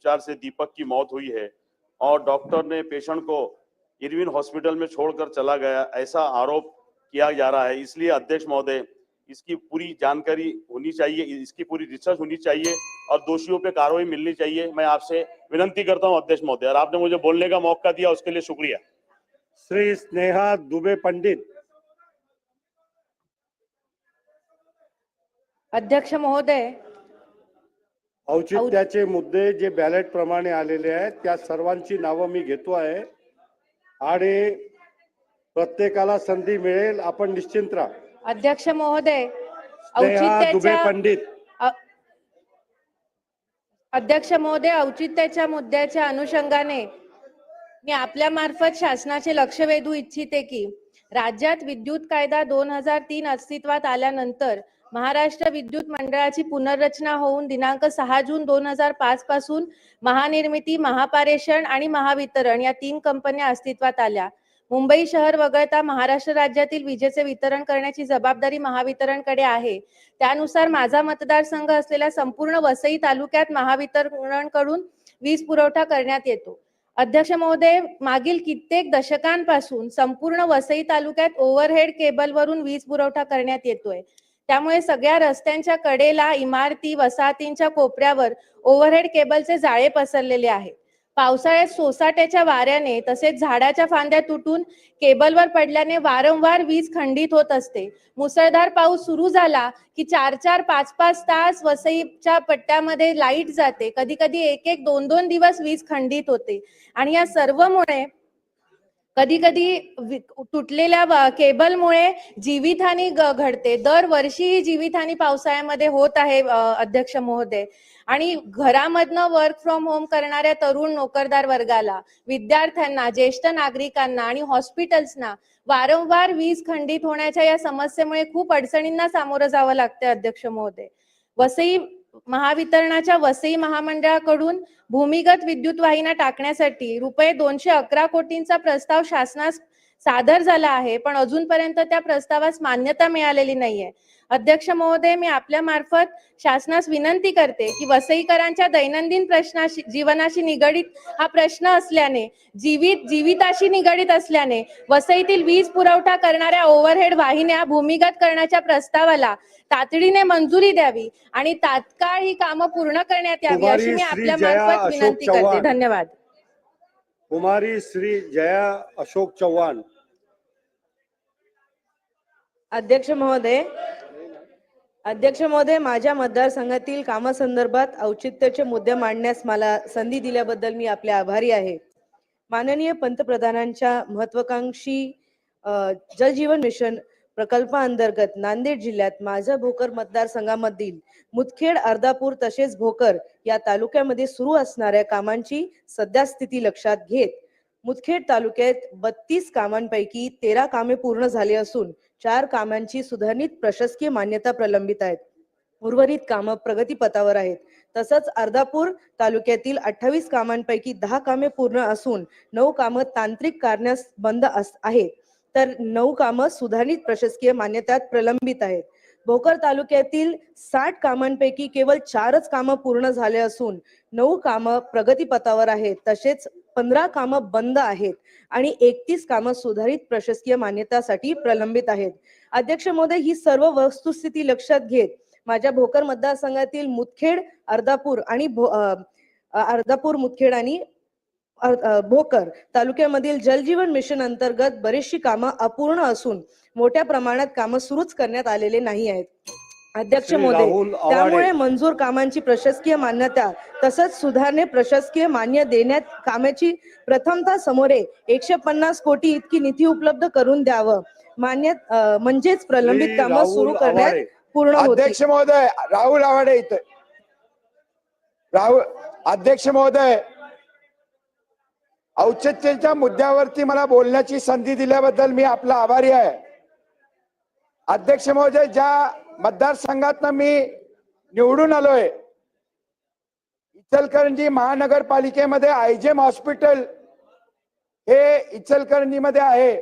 उपचार से दीपक की मौत हुई है और डॉक्टर ने पेशेंट को इरविन हॉस्पिटल में छोड़कर चला गया ऐसा आरोप किया जा रहा है। इसलिए अध्यक्ष महोदय इसकी पूरी जानकारी होनी चाहिए इसकी पूरी रिसर्च होनी चाहिए और दोषियों पे कार्रवाई मिलनी चाहिए। मैं आपसे विनंती करता हूँ अध्यक्ष महोदय और आपने मुझे बोलने का मौका दिया उसके लिए शुक्रिया। श्री स्नेहा दुबे पंडित। अध्यक्ष महोदय औचित्याचे मुद्दे जे बॅलेट प्रमाणे आलेले आहेत त्या सर्वांची नावं मी घेतो आहे. आणि प्रत्येकाला संधी मिळेल आपण निश्चिंत राहा. अध्यक्ष महोदय दुबे औचित्याच्या पंडित. अध्यक्ष महोदय औचित्याच्या मुद्द्याच्या अनुषंगाने मी आपल्या मार्फत शासनाचे लक्ष वेधू इच्छिते की राज्यात विद्युत कायदा दोन हजार तीन अस्तित्वात आल्यानंतर महाराष्ट्र विद्युत मंडळाची पुनर्रचना होऊन दिनांक सहा जून दोन हजार पाच पासून महानिर्मिती महापारेषण आणि महावितरण या तीन कंपन्या अस्तित्वात आल्या. मुंबई शहर वगळता महाराष्ट्र राज्यातील विजेचे वितरण करण्याची जबाबदारी महावितरणकडे आहे. त्यानुसार माझा मतदारसंघ असलेल्या संपूर्ण वसई तालुक्यात महावितरणकडून वीज पुरवठा करण्यात येतो. अध्यक्ष महोदय मागील कित्येक दशकांपासून संपूर्ण वसई तालुक्यात ओव्हरहेड केबलवरून वीज पुरवठा करण्यात येतोय. त्यामुळे सगळ्या रस्त्यांच्या कडेला इमारती वसाहतींच्या कोपऱ्यावर ओव्हरहेड केबलचे जाळे पसरलेले आहेत. पावसाळ्यात सोसाट्याच्या वाऱ्याने तसेच झाडाच्या फांद्या तुटून केबलवर पडल्याने वारंवार वीज खंडित होत असते. मुसळधार पाऊस सुरू झाला की चार चार पाच पाच तास वसईच्या पट्ट्यामध्ये लाइट जाते. कधी कधी एक एक दोन दोन दिवस वीज खंडित होते. आणि या सर्वमुळे कधी कधी तुटलेल्या केबलमुळे जीवितहानी घडते. दरवर्षी ही जीवितहानी पावसाळ्यामध्ये होत आहे अध्यक्ष महोदय. आणि घरामधनं वर्क फ्रॉम होम करणाऱ्या तरुण नोकरदार वर्गाला विद्यार्थ्यांना ज्येष्ठ नागरिकांना आणि हॉस्पिटल्सना वारंवार वीज खंडित होण्याच्या या समस्येमुळे खूप अडचणींना सामोरं जावं लागते अध्यक्ष महोदय. वसई महावितरणाच्या वसई महामंडळाकडून भूमिगत विद्युत वाहिन्या टाकण्यासाठी रुपये दोनशे अकरा कोटींचा प्रस्ताव शासनास सादर झाला आहे पण अजूनपर्यंत त्या प्रस्तावास मान्यता मिळालेली नाहीये. अध्यक्ष महोदय मी आपल्या मार्फत शासनास विनंती करते की वसईकरांच्या दैनंदिन प्रश्नाशी जीवनाशी निगडीत हा प्रश्न असल्याने जीवित जीविताशी निगडीत असल्याने वसईतील वीज पुरवठा करणाऱ्या ओव्हरहेड वाहिन्या भूमिगत करण्याच्या प्रस्तावाला तातडीने मंजुरी द्यावी आणि तात्काळ ही कामं पूर्ण करण्यात यावी अशी मी आपल्या मार्फत विनंती करते. धन्यवाद. कुमारी श्री जया अशोक चव्हाण. अध्यक्ष महोदय अध्यक्ष महोदय माझ्या मतदारसंघातील कामासंदर्भात औचित्याचे मुद्दे मांडण्यास मला संधी दिल्याबद्दल मी आपले आभारी आहे. माननीय पंतप्रधानांच्या महत्वाकांक्षी जलजीवन मिशन प्रकल्पाअंतर्गत नांदेड जिल्ह्यात माझा भोकर मतदारसंघामधील मुदखेड अर्धापूर तसेच भोकर या तालुक्यामध्ये सुरू असणाऱ्या कामांची सध्या स्थिती लक्षात घेत मुदखेड तालुक्यात बत्तीस कामांपैकी तेरा कामे पूर्ण झाली असून चार कामांची सुधारित प्रशासकीय मान्यता प्रलंबित आहेत. उर्वरित कामं प्रगतीपथावर आहेत. तसंच अर्धापूर तालुक्यातील अठ्ठावीस कामांपैकी दहा कामे पूर्ण असून नऊ कामं तांत्रिक कारण्यास बंद अस- आहेत. तर नऊ कामं सुधारित प्रशासकीय मान्यतात प्रलंबित आहेत. भोकर तालुक्यातील साठ कामांपैकी केवळ चारच कामं पूर्ण झाले असून नऊ कामं प्रगतीपथावर आहेत तसेच पंधरा कामं बंद आहेत आणि एकतीस कामं सुधारित प्रशासकीय मान्यतासाठी प्रलंबित आहेत. अध्यक्ष महोदय ही सर्व वस्तुस्थिती लक्षात घेत माझ्या भोकर मतदारसंघातील मुदखेड अर्धापूर आणि भो- अर्धापूर मुदखेड आणि भोकर तालुक्यामधील जलजीवन मिशन अंतर्गत बरीचशी कामं अपूर्ण असून मोठ्या प्रमाणात कामं सुरूच करण्यात आलेले नाही आहेत. अध्यक्ष राहुल त्यामुळे मंजूर कामांची प्रशासकीय मान्यता तसंच सुधारणे प्रशासकीय मान्य देण्यात कामाची प्रथमतः समोरे एकशे पन्नास कोटी इतकी निधी उपलब्ध करून द्यावं. मान्य म्हणजेच प्रलंबित कामं सुरू करण्यात पूर्ण अध्यक्ष महोदय राहुल आवाडे इथे. राहुल अध्यक्ष महोदय. औचित्याच्या मुद्द्यावरती मला बोलण्याची संधी दिल्याबद्दल मी आपला आभारी आहे. अध्यक्ष महोदय ज्या मतदारसंघात मी निवडून आलोय इचलकरंजी महानगरपालिकेमध्ये आयजेम हॉस्पिटल हे इचलकरंजीमध्ये आहे.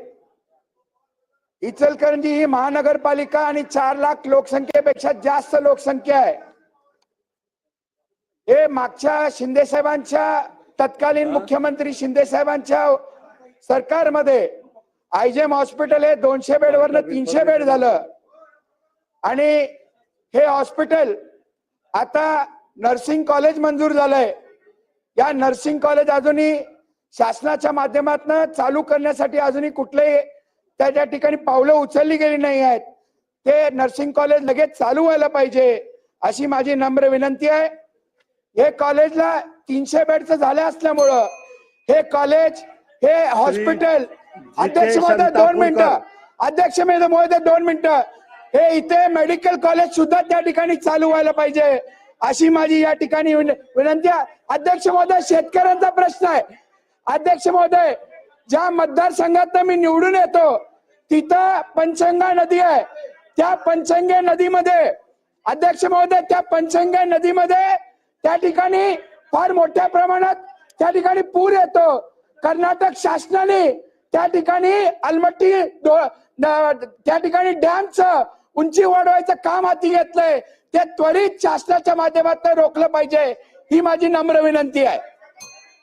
इचलकरंजी ही महानगरपालिका आणि चार लाख लोकसंख्येपेक्षा जास्त लोकसंख्या आहे. हे मागच्या शिंदे साहेबांच्या तत्कालीन मुख्यमंत्री शिंदे साहेबांच्या सरकारमध्ये आयजेम हॉस्पिटल हे दोनशे बेडवरनं तीनशे बेड झालं. आणि हे हॉस्पिटल आता नर्सिंग कॉलेज मंजूर झालंय. या नर्सिंग कॉलेज अजूनही शासनाच्या माध्यमातून चालू करण्यासाठी अजूनही कुठलेही त्या त्या ठिकाणी पावलं उचलली गेली नाही आहेत. ते नर्सिंग कॉलेज लगेच चालू व्हायला पाहिजे अशी माझी नम्र विनंती आहे. हे कॉलेजला तीनशे बेडचं झालं असल्यामुळं हे कॉलेज हे हॉस्पिटल अध्यक्ष महोदय दोन मिनिटं. अध्यक्ष महोदय दोन मिनिटं. हे इथे मेडिकल कॉलेज सुद्धा त्या ठिकाणी चालू व्हायला पाहिजे अशी माझी या ठिकाणी विन- विनंती आहे. अध्यक्ष महोदय शेतकऱ्यांचा प्रश्न आहे. अध्यक्ष महोदय ज्या मतदारसंघात मी निवडून येतो तिथं पंचगंगा नदी आहे. त्या पंचगंगा नदीमध्ये अध्यक्ष महोदय त्या पंचगंगा नदीमध्ये त्या ठिकाणी फार मोठ्या प्रमाणात त्या ठिकाणी पूर येतो. कर्नाटक शासनाने त्या ठिकाणी अलमट्टी त्या ठिकाणी डॅमचं उंची वाढवायचं काम हाती घेतलंय. ते त्वरित शासनाच्या माध्यमातून रोखलं पाहिजे. ही माझी नम्र विनंती आहे.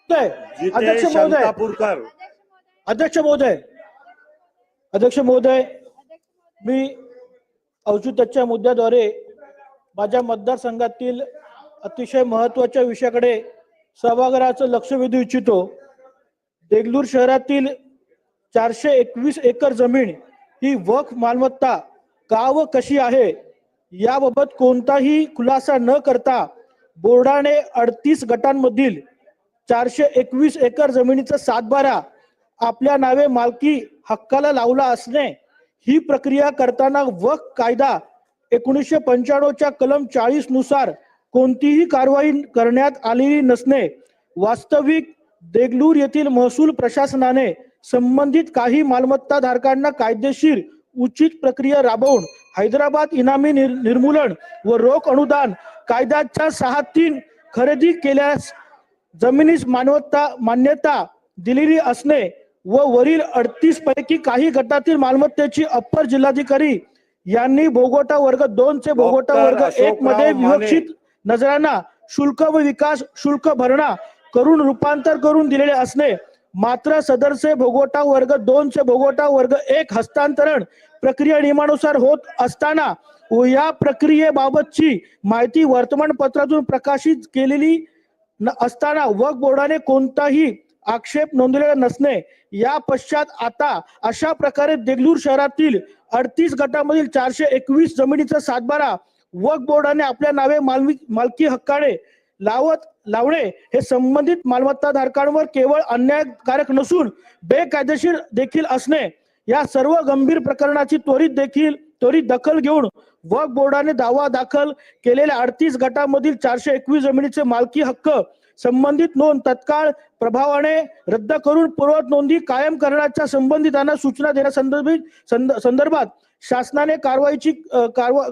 अध्यक्ष महोदय. अध्यक्ष महोदय. अध्यक्ष महोदय मी औचित्याच्या मुद्द्याद्वारे माझ्या मतदारसंघातील अतिशय महत्त्वाच्या विषयाकडे सभागृहाचं लक्ष वेधू इच्छितो. देगलूर शहरातील चारशे एकवीस एकर जमीन ही वख मालमत्ता का व कशी आहे? याबाबत कोणताही खुलासा न करता बोर्डाने अडतीस गटांमधील चारशे एकवीस एकर जमिनीचा सातबारा आपल्या नावे मालकी हक्काला लावला असणे ही प्रक्रिया करताना वक कायदा एकोणीसशे पंच्याण्णवच्या कलम चाळीसनुसार कोणतीही कारवाई करण्यात आलेली नसणे वास्तविक देगलूर येथील महसूल प्रशासनाने संबंधित काही मालमत्ता धारकांना कायदेशीर उचित प्रक्रिया राबवून हैदराबाद इनामी निर- निर्मूलन व रोख अनुदान कायद्याच्या सहा तीन खरेदी केल्यास जमिनीस मानवता मान्यता दिलेली असणे व वरील अडतीस पैकी काही गटातील मालमत्तेची अप्पर जिल्हाधिकारी यांनी भोगोटा वर्ग दोन चे भोगोटा वर्ग एक मध्ये. विवक्षित नजरांना शुल्क व विकास शुल्क भरणा करून रूपांतर करून दिलेले असणे मात्र सदरचे भोगोटा वर्ग दोन चे भोगोटा वर्ग एक हस्तांतरण प्रक्रिया नियमानुसार होत असताना व या प्रक्रियेबाबतची माहिती वर्तमानपत्रातून प्रकाशित केलेली न असताना वक बोर्डाने कोणताही आक्षेप नोंदवलेला नसणे या पश्चात आता अशा प्रकारे देगलूर शहरातील अडतीस गटामधील चारशे एकवीस जमिनीचा सातबारा वक्फ बोर्डाने आपल्या नावे मालवी मालकी हक्काने लावत लावणे हे संबंधित मालमत्ता धारकांवर केवळ अन्यायकारक नसून बेकायदेशीर देखील असणे या सर्व गंभीर प्रकरणाची त्वरित देखील त्वरित दखल घेऊन वक्फ बोर्डाने दावा दाखल केलेल्या अडतीस गटामधील चारशे एकवीस जमिनीचे मालकी हक्क संबंधित नोंद तत्काळ प्रभावाने रद्द करून पूर्वत नोंदी कायम करण्याच्या संबंधितांना सूचना देण्यासंदर्भित संदर्भात शासनाने कारवाईची कारवा